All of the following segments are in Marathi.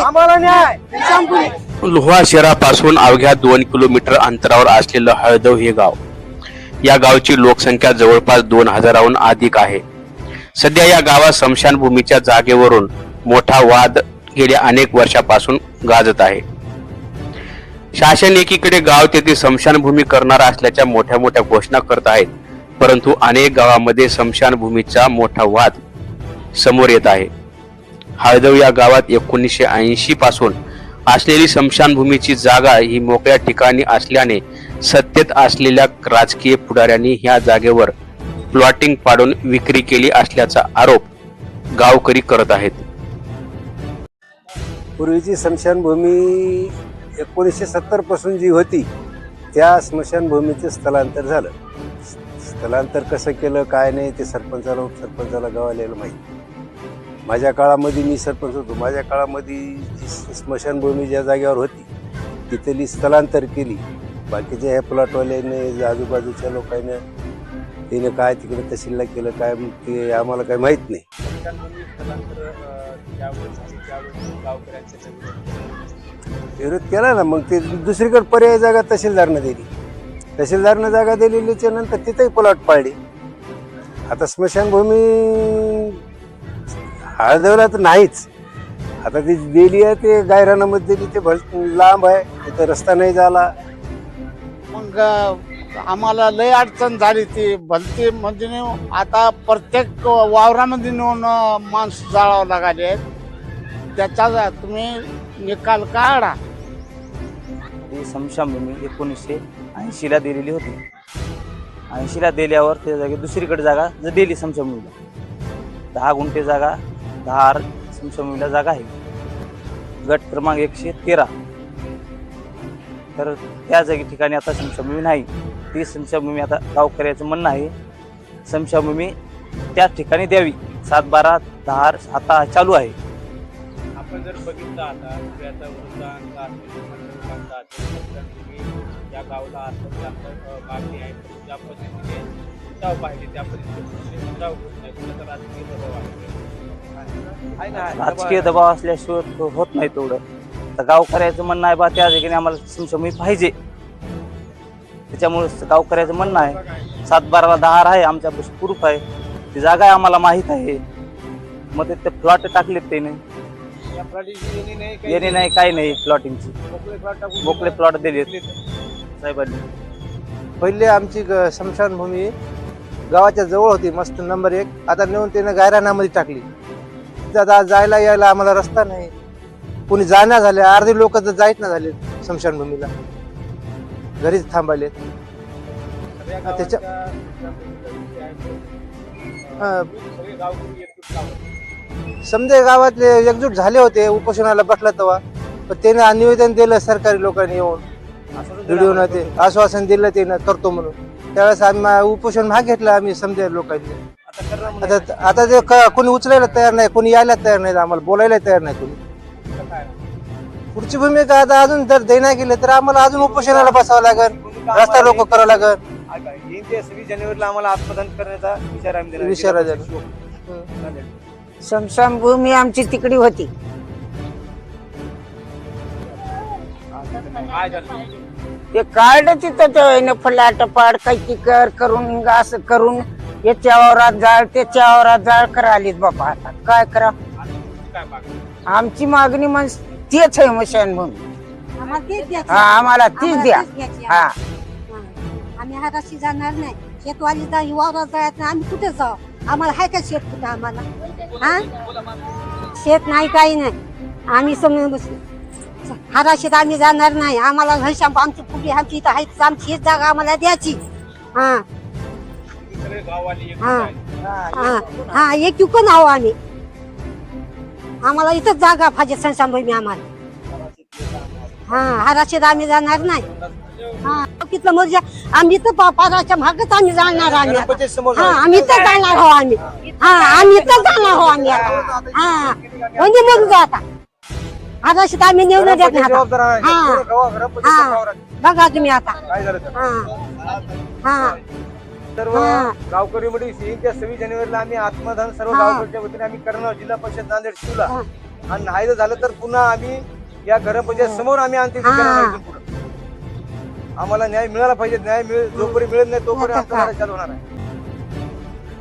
आम्हाला न्याय. लोहा शहरापासून अवघ्या दोन किलोमीटर अंतरावर असलेलं हळदव हे गाव या गावची लोकसंख्या जवळपास दोन हजाराहून अधिक आहे. सध्या या गावात स्मशानभूमीच्या जागेवरून मोठा वाद गेल्या अनेक वर्षापासून गाजत आहे. शासन एकीकडे गाव तेथे स्मशानभूमी करणार असल्याच्या मोठ्या मोठ्या घोषणा करत आहेत परंतु अनेक गावामध्ये स्मशानभूमीचा मोठा वाद समोर येत आहे. हळदव या गावात एकोणीसशे ऐंशी पासून असलेली स्मशानभूमीची जागा ही मोकळ्या ठिकाणी असल्याने सत्तेत असलेल्या राजकीय पुढाऱ्यांनी ह्या जागेवर प्लॉटिंग पाडून विक्री केली असल्याचा आरोप गावकरी करत आहेत. पूर्वीची स्मशानभूमी एकोणीसशे सत्तरपासून जी होती त्या स्मशानभूमीचं स्थलांतर झालं. स्थलांतर कसं केलं काय नाही ते सरपंचाला उपसरपंचाला गावाला माहिती माझ्या काळामध्ये मी सरपंच होतो. माझ्या काळामध्ये जी स्मशानभूमी ज्या जागेवर होती तिथली स्थलांतर केली. बाकीच्या ह्या प्लॉटवाल्याने आजूबाजूच्या लोकांनी तिने काय तिकडे तहसीलला केलं काय ते आम्हाला काही माहीत नाही. विरोध केला ना मग ते दुसरीकडे पर्याय जागा तहसीलदारनं दिली. तहसीलदारनं जागा दिलेलीच्या नंतर तिथेही प्लॉट पाडली. आता स्मशानभूमी हळदवला तर नाहीच. आता ती दिली आहे ते गायरानामध्ये दिली ते भल लांब आहे तिथं रस्ता नाही झाला. मग आम्हाला लय अडचण झाली ती. भलती म्हणजे आता प्रत्येक वावरामध्ये नेऊन माणसं जाळावं लागले त्याचा तुम्ही निकाल काढा. ही समशाभूमी एकोणीसशे ऐंशीला दिलेली होती. ऐंशीला दिल्यावर त्या जागी दुसरीकडे जागा ज- दिली समशाभूमीला दहा गुंठे जागा दहा आर समशाभूमीला जागा आहे. गट क्रमांक एकशे तेरा. तर त्या जागी ठिकाणी आता समशाभूमी नाही. ती समशाभूमी आता गावकऱ्याचं म्हणणं आहे. समशाभूमी त्या ठिकाणी द्यावी. सात बारा दहा आता चालू आहे. आपण जर बघितलं आता की आता वृद्धांचा या गावाला असं मागणी आहे ज्या पद्धतीने उठाव पाहिजे त्या पद्धतीने उठाव होत नाही कुणाचा राजकीय प्रभाव आहे. राजकीय दबाव असल्याशिवाय होत नाही तेवढं. तर गावकऱ्याचं म्हणणं आहे बा त्या ठिकाणी आम्हाला समसमी पाहिजे. त्याच्यामुळे गावकऱ्याचं म्हणणं आहे सात बाराला दहा आहे आमच्या प्रूफ आहे. ती जागा आहे आम्हाला माहीत आहे. मग ते प्लॉट टाकलेत त्याने. येणे नाही काही नाही प्लॉटिंगची मोकळे प्लॉट दिलेत. साहेबांनी. पहिले आमची ग- स्मशानभूमी गावाच्या जवळ होती मस्त नंबर एक. आता नेऊन त्यानं गायरानामध्ये टाकली. त्याचा आता जायला यायला आम्हाला रस्ता नाही. कोणी जाण्या झाले अर्धे लोक तर जायच ना झाले स्मशानभूमीला. घरीच थांबायले. त्याच्या- गावाच्या समजे गावातले एकजूट झाले होते उपोषणाला बसला तेव्हा. पण त्याने निवेदन दिलं सरकारी लोकांनी येऊन. व्हिडिओ ते आश्वासन दिलं त्यानं करतो म्हणून. त्यावेळेस आम्ही उपोषण भाग घेतला आम्ही समजे लोकांनी. आता आता आता ते क- कोणी उचलायला तयार नाही कोणी यायला तयार नाही आम्हाला बोलायला तयार नाही कोणी पुढची भूमिका आता अजून जर देण्या गेले तर आम्हाला अजून उपोषणाला बसावं लागेल रस्ता रोको करावं लागेल येईन ते सव्वीस जानेवारीला आम्हाला आत्मदान करण्याचा विचार आम्ही देणार. विचार आहे त्याला. स्मशानभूमी आमची तिकडी होती काय झालं ते कार्ड तिथं ते फलाट पाड काही कर करून असं करून याच्या वावरात जाळ त्याच्या वावरात जाळ करालीत बाबा आता. काय करा? काय मागणी आमची मागणी म्हणजे तेच आहे स्मशानभूमी आम्हाला तेच द्यायचं. हा आम्हाला तीच आम्हाला द्या. तेच हा आम्हाला. हा. आम्ही हाताशी जाणार नाही. शेतवाली जा वावरात जायचं. आम्ही कुठे जाऊ? आम्हाला हाय का शेत कुठं आम्हाला? हा? शेत नाही काही नाही. आम्ही समजून हाताशीत आम्ही जाणार नाही. आम्हाला घनश्याम आमची पुढे आमची इथं आहे. आमची हीच जागा आम्हाला द्यायची. हा. हा. हा हा एक युकून आहो आम्ही आम्हाला इथंच जागा पाहिजे संसांभूमी आम्हाला. हा हाराशीत आम्ही जाणार नाही. हा तिथलं म्हणजे आम्ही तर पाराच्या भागच आम्ही जाणार आम्ही. हा आम्ही तर जाणार हो आम्ही. हा आम्ही तर जाणार हो आम्ही. हा म्हणजे मग जा आता. हाराशीत आम्ही नेऊन देत नाही आता. हा. हा. बघा तुम्ही आता. हा. हा. सर्व. गावकरी मध्ये सीईच्या सव्वीस जानेवारीला आम्ही आत्मदान सर्व. गावकऱ्यांच्या वतीने आम्ही करणार जिल्हा परिषद नांदेड शिवला. आणि नाही जर झालं तर पुन्हा आम्ही या ग्रामपंचायत समोर आम्ही अंतिम पुढं. आम्हाला न्याय मिळाला पाहिजे न्याय मिळ जोपर्यंत मिळत नाही तोपर्यंत आमचं हा. लढा चालू होणार आहे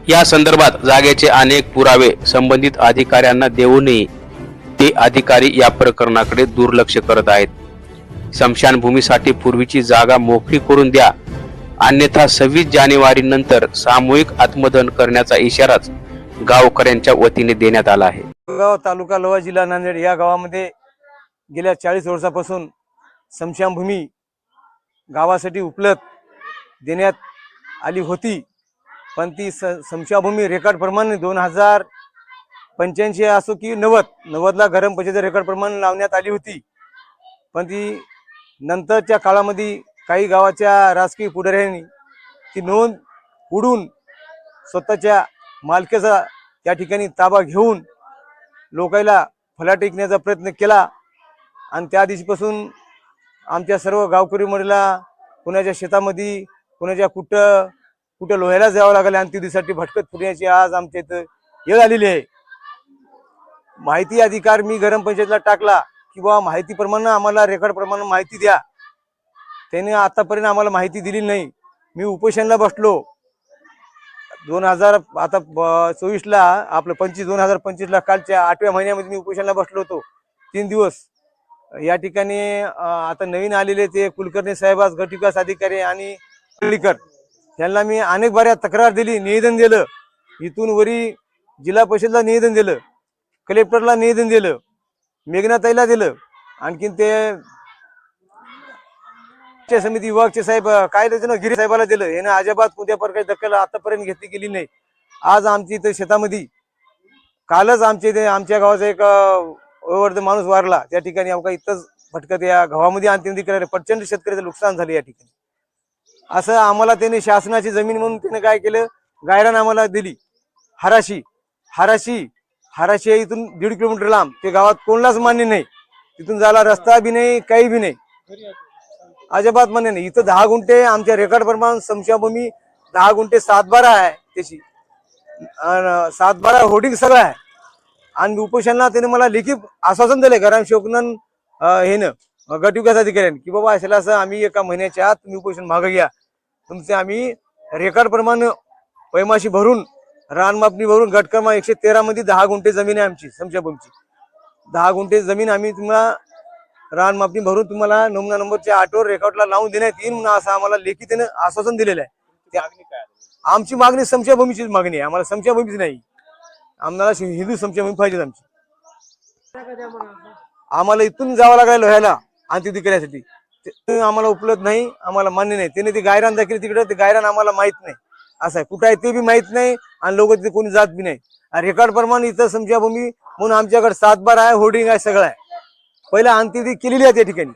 या संदर्भात जागेचे अनेक पुरावे संबंधित अधिकाऱ्यांना देऊनही ते अधिकारी या प्रकरणाकडे दुर्लक्ष करत आहेत स्मशानभूमीसाठी पूर्वीची जागा मोकळी करून द्या अन्यथा सव्वीस जानेवारी नंतर सामूहिक आत्मदहन करण्याचा इशाराच गावकऱ्यांच्या वतीने देण्यात आला आहे. गाव तालुका लोहा जिल्हा नांदेड या गावामध्ये गेल्या चाळीस वर्षापासून समशामभूमी गावासाठी उपलब्ध देण्यात आली होती. पण ती स स्मशानभूमी रेकॉर्ड प्रमाणे दोन हजार पंच्याऐंशी असो की नव्वद नव्वदला गरम पंचायत रेकॉर्ड प्रमाणे लावण्यात आली होती. पण ती नंतरच्या काळामध्ये काही गावाच्या राजकीय पुढाऱ्यांनी ती नोंद उडून स्वतःच्या मालकीचा त्या ठिकाणी ताबा घेऊन लोकायला फला टेकण्याचा प्रयत्न केला. आणि त्या दिवशीपासून आमच्या सर्व गावकरी मंडळीला कुणाच्या शेतामध्ये कुणाच्या कुठं कुठं लोह्याला जावं लागलं आणि दिवसासाठी भटकत फिरण्याची आज आमच्या इथं येळ आलेली आहे. माहिती अधिकार मी गरमपंचायतला टाकला की बाबा माहितीप्रमाणे आम्हाला रेकॉर्डप्रमाणे माहिती द्या. त्याने आतापर्यंत आम्हाला माहिती दिली नाही. मी उपोषणला बसलो. दोन हजार आता चोवीसला आपलं पंचवीस दोन हजार पंचवीसला कालच्या आठव्या महिन्यामध्ये मी उपोषणला बसलो होतो. तीन दिवस. या ठिकाणी आता नवीन आलेले ते कुलकर्णी साहेब गटविकास अधिकारी आणि हल्लीकर यांना मी अनेक बाऱ्या तक्रार दिली निवेदन दिलं. इथून वरी जिल्हा परिषदला निवेदन दिलं कलेक्टरला निवेदन दिलं मेघनाताईला दिलं. आणखीन ते चे समिती विभागचे साहेब काय ना गिरी साहेबाला दिलं. यानं अजिबात कोणत्या प्रकारची दखल आतापर्यंत घेतली गेली नाही. आज आमच्या इथं शेतामध्ये कालच आमच्या इथे आमच्या गावाचा एक वयवर्ध माणूस वारला. त्या ठिकाणी आमका इथंच भटकत या गावामध्ये अंतिम करायला प्रचंड शेतकऱ्याचं नुकसान झालं या ठिकाणी. असं आम्हाला त्याने शासनाची जमीन म्हणून त्याने काय केलं? गायरान आम्हाला दिली. हराशी हराशी हराशी इथून दीड किलोमीटर लांब. ते गावात कोणालाच मान्य नाही. तिथून जायला रस्ता बी नाही काही बी नाही. अजिबात म्हणे नाही. इथं दहा गुंठे आमच्या रेकॉर्ड प्रमाण समशाभूमी दहा गुंठे सातबारा आहे त्याची. सात सातबारा होर्डिंग सगळं आहे. आणि उपोषणला त्याने मला लेखी आश्वासन दिले गराम शोकनन हे न गट अधिकाऱ्यांनी की बाबा असेल असं आम्ही एका महिन्याच्या आत तुम्ही उपोषण मागं घ्या. तुमचे आम्ही रेकॉर्ड प्रमाण पैमाशी भरून रानमापणी भरून गट क्रमांक एकशे तेरामध्ये दहा गुंठे जमीन आहे आमची समशाभूमीची दहा गुंठे जमीन आम्ही तुम्हाला रानमापणी भरून तुम्हाला नमुना नंबरच्या आठवर रेकॉर्डला लावून देण्यात येईल म्हणून असं आम्हाला लेखी त्यानं आश्वासन दिलेलं आहे? आमची मागणी समशाभूमीचीच मागणी आहे. आम्हाला समशाभूमीच नाही. आम्हाला हिंदू समशाभूमी पाहिजे आमची. आम्हाला इथून जावं लागायला ह्याला अंत्यविधी करण्यासाठी. ते आम्हाला उपलब्ध नाही आम्हाला मान्य नाही. त्याने ती गायरान दाखवली तिकडे ते गायरान आम्हाला माहीत नाही. असं आहे. कुठं आहे ते बी माहीत नाही आणि लोक तिथे कोणी जात बी नाही. रेकॉर्ड प्रमाणे इथं समशाभूमी म्हणून आमच्याकडे सातबार आहे होर्डिंग आहे सगळं आहे. पहिला अंत्यविधी केलेली आहे त्या ठिकाणी.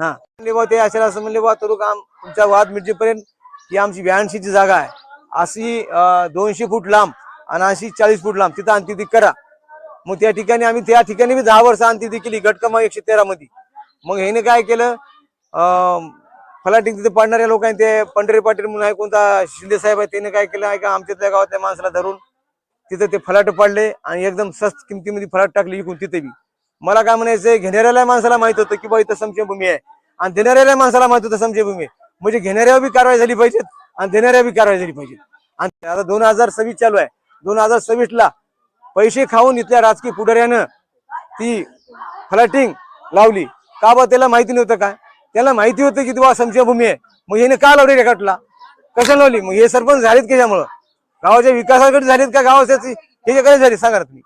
हा. म्हणले बा ते असेल असं म्हणले बा तरुक काम तुमचा वाद मिरजेपर्यंत ही आमची ब्याऐंशीची जागा आहे. अशी दोनशे फूट लांब आणि अशी चाळीस फूट लांब तिथं अंत्यविधी करा. मग त्या ठिकाणी आम्ही त्या ठिकाणी बी दहा वर्ष अंत्यविधी केली गटकमा एकशे तेरा मध्ये मग ह्याने काय केलं फलाटिंग तिथे पाडणाऱ्या लोकांनी ते पंढरे पाटील म्हणून आहे कोणता शिंदे साहेब आहे त्याने काय केलं आहे का आमच्या त्या गावातल्या माणसाला धरून तिथं ते फलाट पाडले आणि एकदम स्वस्त किमतीमध्ये फलाट टाकले इकून तिथे बी. मला काय म्हणायचं घेणाऱ्याला माणसाला माहीत होतं की बा इथं संशयभूमी आहे. आणि देणाऱ्याला माणसाला माहीत होतं संशयभूमी. भूमी म्हणजे घेणाऱ्यावर बी कारवाई झाली पाहिजे आणि देणाऱ्या बी कारवाई झाली पाहिजे आणि आता दोन हजार सव्वीस चालू आहे. दोन हजार सव्वीस ला पैसे खाऊन इथल्या राजकीय पुढाऱ्यानं ती फ्लॅटिंग लावली. का बा त्याला माहिती नव्हतं काय त्याला माहिती होतं की तुला संशयभूमी आहे. मग याने का लावली रेखाटला कशा लावली? मग हे सरपंच झालेत कशामुळं गावाच्या विकासाकडे झालेत का गावाच्या हे झाली सांगा तुम्ही.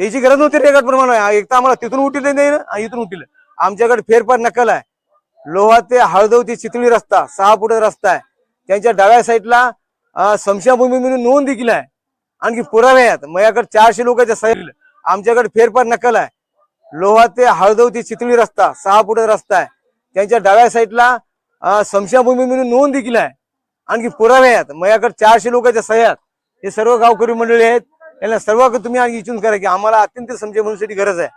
त्याची गरज नव्हती रेकॉर्ड प्रमाणे एक तर आम्हाला तिथून उठील नाही ना? इथून उठील. आमच्याकडे फेरफार नकल आहे. लोहा ते हळदव ते चितळी रस्ता सहा फुटाचा रस्ता आहे. त्यांच्या डाव्या साईडला समशाभूमी म्हणून नोंद देखील आहे. आणखी पुरावे आहेत. माझ्याकडे चारशे लोकांच्या साईड आमच्याकडे फेरफार नकल आहे. लोहा ते हळदव ते चितळी रस्ता सहा फुटाचा रस्ता आहे. त्यांच्या डाव्या साईडला समशाभूमी म्हणून नोंद देखील आहे. आणखी पुरावे आहेत. माझ्याकडे चारशे लोकांच्या सह्यात हे सर्व गावकरी मंडळी आहेत. याला सर्व तुम्ही इचून करा की आम्हाला अत्यंत समजे म्हणून गरज आहे.